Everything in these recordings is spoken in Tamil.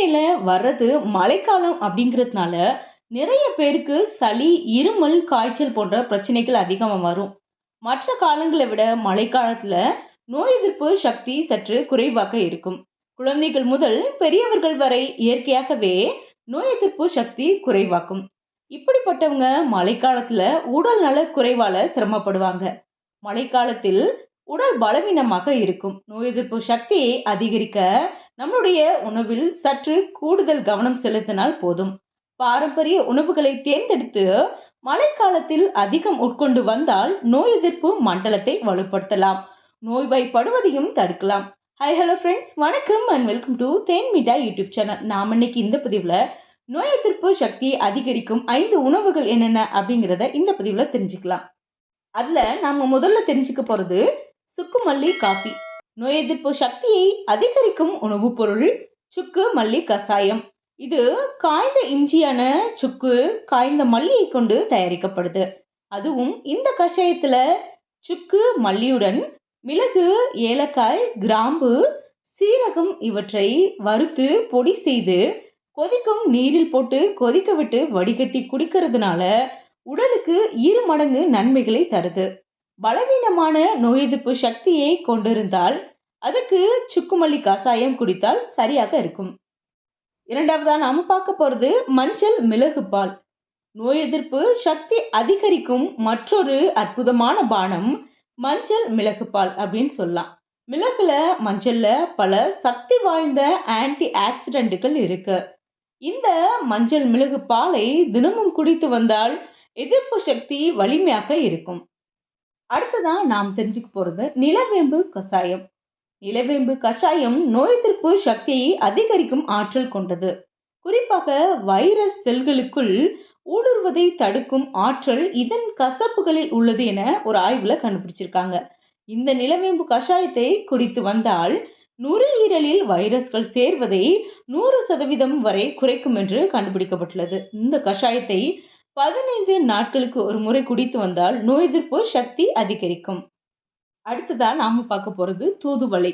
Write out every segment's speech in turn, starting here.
மேலே வர்றது மழைக்காலம் அப்படிங்கிறதுனால நிறைய பேருக்கு சளி இருமல் காய்ச்சல் போன்ற பிரச்சனைகள் அதிகமாக வரும். மற்ற காலங்களை விட மழைக்காலத்தில் நோய் எதிர்ப்பு சக்தி சற்று குறைவாக இருக்கும். குழந்தைகள் முதல் பெரியவர்கள் வரை இயற்கையாகவே நோய் எதிர்ப்பு சக்தி குறைவாக்கும். இப்படிப்பட்டவங்க மழைக்காலத்தில் உடல் நல குறைவால் சிரமப்படுவாங்க. மழைக்காலத்தில் உடல் பலவீனமாக இருக்கும். நோய் எதிர்ப்பு சக்தியை அதிகரிக்க நம்முடைய உணவில் சற்று கூடுதல் கவனம் செலுத்தினால் போதும். பாரம்பரிய உணவுகளை தேர்ந்தெடுத்து மழைக்காலத்தில் அதிகம் உட்கொண்டு வந்தால் நோய் எதிர்ப்பு மண்டலத்தை வலுப்படுத்தலாம். நோய்வாய்ப்படுவதையும் தடுக்கலாம். ஹை ஹலோ ஃப்ரெண்ட்ஸ் வணக்கம் and welcome to Then Meetta YouTube channel நாம் இன்னைக்கு இந்த பதிவில் நோய் எதிர்ப்பு சக்தியை அதிகரிக்கும் ஐந்து உணவுகள் என்னென்ன அப்படிங்கிறத இந்த பதிவில் தெரிஞ்சுக்கலாம். அதில் நாம் முதல்ல தெரிஞ்சுக்க போகிறது சுக்குமல்லி காஃபி. நோய் எதிர்ப்பு சக்தியை அதிகரிக்கும் உணவுப் பொருள் சுக்கு மல்லி கசாயம். இது காய்ந்த இஞ்சியான சுக்கு காய்ந்த மல்லியை கொண்டு தயாரிக்கப்படுது. அதுவும் இந்த கஷாயத்தில் சுக்கு மல்லியுடன் மிளகு ஏலக்காய் கிராம்பு சீரகம் இவற்றை வறுத்து பொடி செய்து கொதிக்கும் நீரில் போட்டு கொதிக்க விட்டு வடிகட்டி குடிக்கிறதுனால உடலுக்கு இரு மடங்கு நன்மைகளை தருது. பலவீனமான நோய் எதிர்ப்பு சக்தியை கொண்டிருந்தால் அதுக்கு சுக்குமல்லி கசாயம் குடித்தால் சரியாக இருக்கும். இரண்டாவதா நாம் பார்க்க போகிறது மஞ்சள் மிளகு பால். நோய் எதிர்ப்பு சக்தி அதிகரிக்கும் மற்றொரு அற்புதமான பானம் மஞ்சள் மிளகு பால் அப்படின்னு சொல்லலாம். மிளகுல மஞ்சள்ல பல சக்தி வாய்ந்த ஆன்டி ஆக்சிடென்ட்டுகள் இருக்கு. இந்த மஞ்சள் மிளகு பாலை தினமும் குடித்து வந்தால் எதிர்ப்பு சக்தி வலிமையாக இருக்கும். அடுத்ததான் நாம் தெரிஞ்சுக்க போகிறது நிலவேம்பு கஷாயம் நிலவேம்பு கஷாயம் நோய் எதிர்ப்பு சக்தியை அதிகரிக்கும் ஆற்றல் கொண்டது. குறிப்பாக வைரஸ் செல்களுக்குள் ஊடுருவதை தடுக்கும் ஆற்றல் இதன் கசப்புகளில் உள்ளது என ஒரு ஆய்வில் கண்டுபிடிச்சிருக்காங்க. இந்த நிலவேம்பு கஷாயத்தை குடித்து வந்தால் நுரையீரலில் வைரஸ்கள் சேர்வதை நூறு சதவீதம் வரை குறைக்கும் என்று கண்டுபிடிக்கப்பட்டுள்ளது. இந்த கஷாயத்தை பதினைந்து நாட்களுக்கு ஒரு முறை குடித்து வந்தால் நோய் எதிர்ப்பு சக்தி அதிகரிக்கும். அடுத்ததான் நாம் பார்க்க போகிறது தூதுவளை.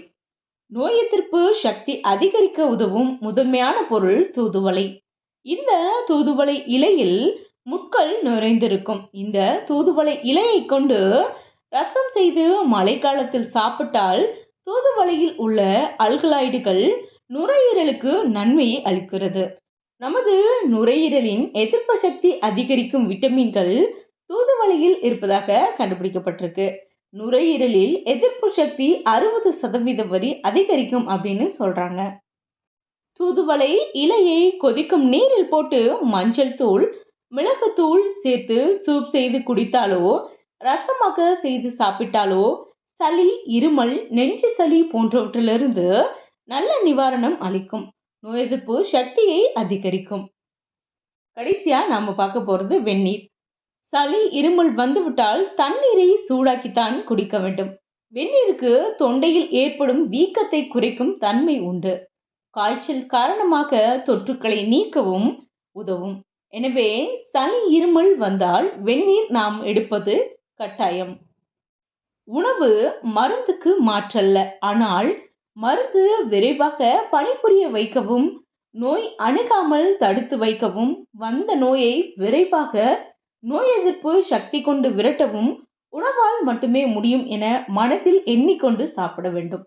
நோய் எதிர்ப்பு சக்தி அதிகரிக்க உதவும் முதன்மையான பொருள் தூதுவளை. இந்த தூதுவளை இலையில் முட்கள் நிறைந்திருக்கும். இந்த தூதுவளை இலையை கொண்டு ரசம் செய்து மழைக்காலத்தில் சாப்பிட்டால் தூதுவளையில் உள்ள அல்கலாய்டுகள் நுரையீரலுக்கு நன்மையை அளிக்கிறது. நமது நுரையீரலின் எதிர்ப்பு சக்தி அதிகரிக்கும் விட்டமின்கள் தூதுவளையில் இருப்பதாக கண்டுபிடிக்கப்பட்டிருக்கு. நுரையீரலில் எதிர்ப்பு சக்தி அறுபது சதவீதம் வரை அதிகரிக்கும் அப்படின்னு சொல்றாங்க. தூதுவளை இலையை கொதிக்கும் நீரில் போட்டு மஞ்சள் தூள் மிளகுத்தூள் சேர்த்து சூப் செய்து குடித்தாலோ ரசமாக செய்து சாப்பிட்டாலோ சளி இருமல் நெஞ்சு சளி போன்றவற்றிலிருந்து நல்ல நிவாரணம் அளிக்கும். நோய் எதிர்ப்பு சக்தியை அதிகரிக்கும். கடைசியா நாம பார்க்க போறது வெந்நீர். சளி இருமல் வந்துவிட்டால் தண்ணீரை சூடாக்கித்தான் குடிக்க வேண்டும். வெந்நீருக்கு தொண்டையில் ஏற்படும் வீக்கத்தை குறைக்கும் தன்மை உண்டு. காய்ச்சல் காரணமாக தொற்றுக்களை நீக்கவும் உதவும். எனவே சளி இருமல் வந்தால் வெந்நீர் நாம் எடுப்பது கட்டாயம். உணவு மருந்துக்கு மாற்றல்ல. ஆனால் மருந்து விரைவாக பணிபுரிய வைக்கவும் நோய் அணுகாமல் தடுத்து வைக்கவும் வந்த நோயை விரைவாக நோய் எதிர்ப்பு சக்தி கொண்டு விரட்டவும் உணவால் மட்டுமே முடியும் என மனதில் எண்ணிக்கொண்டு சாப்பிட வேண்டும்.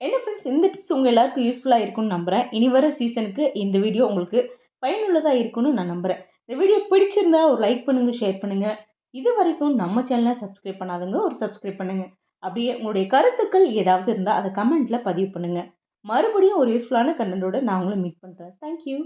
என்ன ஃப்ரெண்ட்ஸ் இந்த டிப்ஸ் உங்கள் எல்லாருக்கும் யூஸ்ஃபுல்லாக இருக்கும்னு நம்புகிறேன் இனி வர சீசனுக்கு இந்த வீடியோ உங்களுக்கு பயனுள்ளதாக இருக்கும்னு நான் நம்புகிறேன் இந்த வீடியோ பிடிச்சிருந்தா ஒரு லைக் பண்ணுங்கள் ஷேர் பண்ணுங்கள் இது வரைக்கும் நம்ம சேனலை சப்ஸ்கிரைப் பண்ணாதவங்க ஒரு சப்ஸ்கிரைப் பண்ணுங்கள் அப்படியே உங்களுடைய கருத்துக்கள் ஏதாவது இருந்தால் அதை கமெண்ட்டில் பதிவு பண்ணுங்கள் மறுபடியும் ஒரு யூஸ்ஃபுல்லான கண்டென்ட்டோட நான் உங்களை மீட் பண்ணுறேன் தேங்க்யூ